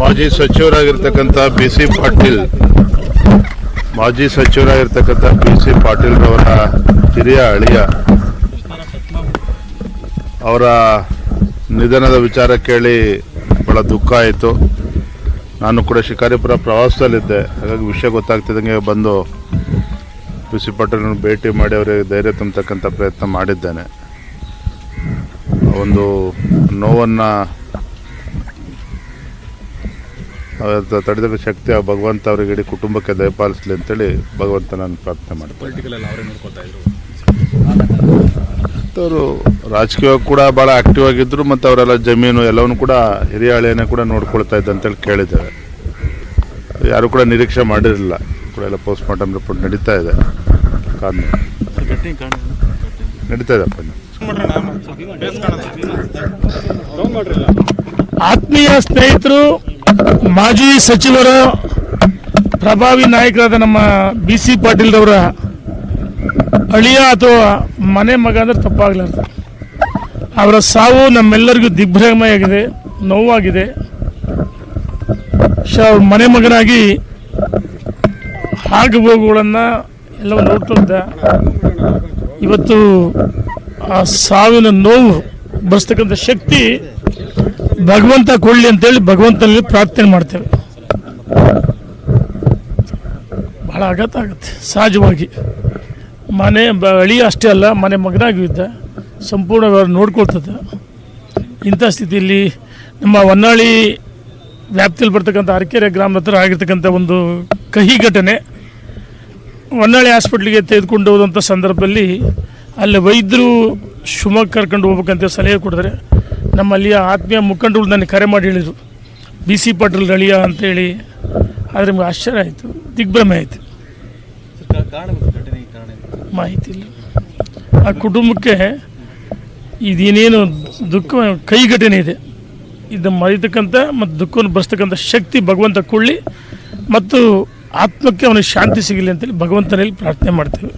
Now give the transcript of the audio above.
ಮಾಜಿ ಸಚಿವರಾಗಿರ್ತಕ್ಕಂಥ B C Patil, ಮಾಜಿ ಸಚಿವರಾಗಿರ್ತಕ್ಕಂಥ B C Patil ರವರ ಹಿರಿಯ ಅಳಿಯ ಅವರ ನಿಧನದ ವಿಚಾರ ಕೇಳಿ ಬಹಳ ದುಃಖ ಆಯಿತು. ನಾನು ಕೂಡ ಶಿಕಾರಿಪುರ ಪ್ರವಾಸದಲ್ಲಿದ್ದೆ. ಹಾಗಾಗಿ ವಿಷಯ ಗೊತ್ತಾಗ್ತಿದ್ದಂಗೆ ಬಂದು ಬಿ ಸಿ ಪಾಟೀಲ್ನ ಭೇಟಿ ಮಾಡಿ ಅವರಿಗೆ ಧೈರ್ಯ ತುಂಬತಕ್ಕಂಥ ಪ್ರಯತ್ನ ಮಾಡಿದ್ದೇನೆ. ಒಂದು ನೋವನ್ನು ತಡೆದ ಶಕ್ತಿ ಆ ಭಗವಂತ ಅವರಿಗೆ ಇಡೀ ಕುಟುಂಬಕ್ಕೆ ದಯಪಾಲಿಸಲಿ ಅಂತೇಳಿ ಭಗವಂತ ನಾನು ಪ್ರಾರ್ಥನೆ ಮಾಡ್ತೀನಿ. ಅವರೇ ರಾಜಕೀಯವಾಗಿ ಕೂಡ ಭಾಳ ಆಕ್ಟಿವ್ ಆಗಿದ್ದರು ಮತ್ತು ಅವರೆಲ್ಲ ಜಮೀನು ಎಲ್ಲವನ್ನು ಕೂಡ ಹಿರಿಯ ಹಳೆಯನ್ನೇ ಕೂಡ ನೋಡ್ಕೊಳ್ತಾ ಇದ್ದ ಅಂತೇಳಿ ಕೇಳಿದ್ದೇವೆ. ಯಾರು ಕೂಡ ನಿರೀಕ್ಷೆ ಮಾಡಿರಲಿಲ್ಲ. ಕೂಡ ಎಲ್ಲ ಪೋಸ್ಟ್ ಮಾರ್ಟಮ್ ರಿಪೋರ್ಟ್ ನಡೀತಾ ಇದೆ. ಕಾನೂನು. ನಡೀತಾ ಇದೆಪ್ಪ ಇನ್ನು. ಆತ್ಮೀಯ ಸ್ನೇಹಿತರು ಮಾಜಿ ಸಚಿವರ ಪ್ರಭಾವಿ ನಾಯಕರಾದ ನಮ್ಮ ಬಿ ಸಿ ಪಾಟೀಲ್ರವರ ಅಳಿಯ ಅಥವಾ ಮನೆ ಮಗ ಅಂದ್ರೆ ತಪ್ಪಾಗಲಾರ್ದು. ಅವರ ಸಾವು ನಮ್ಮೆಲ್ಲರಿಗೂ ದಿಗ್ಭ್ರಮೆಯಾಗಿದೆ, ನೋವಾಗಿದೆ. ಅವ್ರ ಮನೆ ಮಗನಾಗಿ ಹಾಗೆ ಹೋಗುಗಳನ್ನು ಎಲ್ಲ ನೋಡ್ತಿದ್ದ ಇವತ್ತು ಆ ಸಾವಿನ ನೋವು ಬರೆಸ್ತಕ್ಕಂಥ ಶಕ್ತಿ ಭಗವಂತ ಕೊಡ್ಲಿ ಅಂತೇಳಿ ಭಗವಂತನಲ್ಲಿ ಪ್ರಾರ್ಥನೆ ಮಾಡ್ತೇವೆ. ಬಹಳ ಆಘಾತ ಆಗುತ್ತೆ. ಸಹಜವಾಗಿ. ಮನೆ ಅಳಿ ಅಷ್ಟೇ ಅಲ್ಲ, ಮನೆ ಮಗನಾಗಿ ಇದ್ದ ಸಂಪೂರ್ಣ ವ್ಯವಹಾರ ನೋಡ್ಕೊಳ್ತದೆ. ಇಂಥ ಸ್ಥಿತಿಯಲ್ಲಿ ನಮ್ಮ ಹೊನ್ನಾಳಿ ವ್ಯಾಪ್ತಿಯಲ್ಲಿ ಬರ್ತಕ್ಕಂಥ ಅರಕೆರೆ ಗ್ರಾಮದ ಹತ್ರ ಆಗಿರ್ತಕ್ಕಂಥ ಒಂದು ಕಹಿ ಘಟನೆ. ಹೊನ್ನಾಳಿ ಹಾಸ್ಪಿಟ್ಲಿಗೆ ತೆಗೆದುಕೊಂಡು ಹೋದಂಥ ಸಂದರ್ಭದಲ್ಲಿ ಅಲ್ಲಿ ವೈದ್ಯರು ಶಿವಮೊಗ್ಗ ಕರ್ಕೊಂಡು ಹೋಗ್ಬೇಕಂತ ಸಲಹೆ ಕೊಡಿದ್ರೆ ನಮ್ಮಲ್ಲಿಯ ಆತ್ಮೀಯ ಮುಖಂಡರು ನನಗೆ ಕರೆ ಮಾಡಿ ಹೇಳಿದರು. ಬಿ ಸಿ ಪಾಟೀಲ್ ರಳಿಯ ಅಂತೇಳಿ ಆದರೆ ನಿಮಗೆ ಆಶ್ಚರ್ಯ ಆಯಿತು. ದಿಗ್ಭ್ರಮೆ ಆಯಿತು? ಮಾಹಿತಿ ಇಲ್ಲ. ಆ ಕುಟುಂಬಕ್ಕೆ ಇದೇನೇನು ದುಃಖ ಕೈ ಘಟನೆ ಇದೆ ಇದನ್ನು ಮರಿತಕ್ಕಂಥ ಮತ್ತು ದುಃಖವನ್ನು ಬರೆಸ್ತಕ್ಕಂಥ ಶಕ್ತಿ ಭಗವಂತ ಕೊಳ್ಳಿ ಮತ್ತು ಆತ್ಮಕ್ಕೆ ಅವನಿಗೆ ಶಾಂತಿ ಸಿಗಲಿ ಅಂತೇಳಿ ಭಗವಂತನಲ್ಲಿ ಪ್ರಾರ್ಥನೆ ಮಾಡ್ತೇವೆ.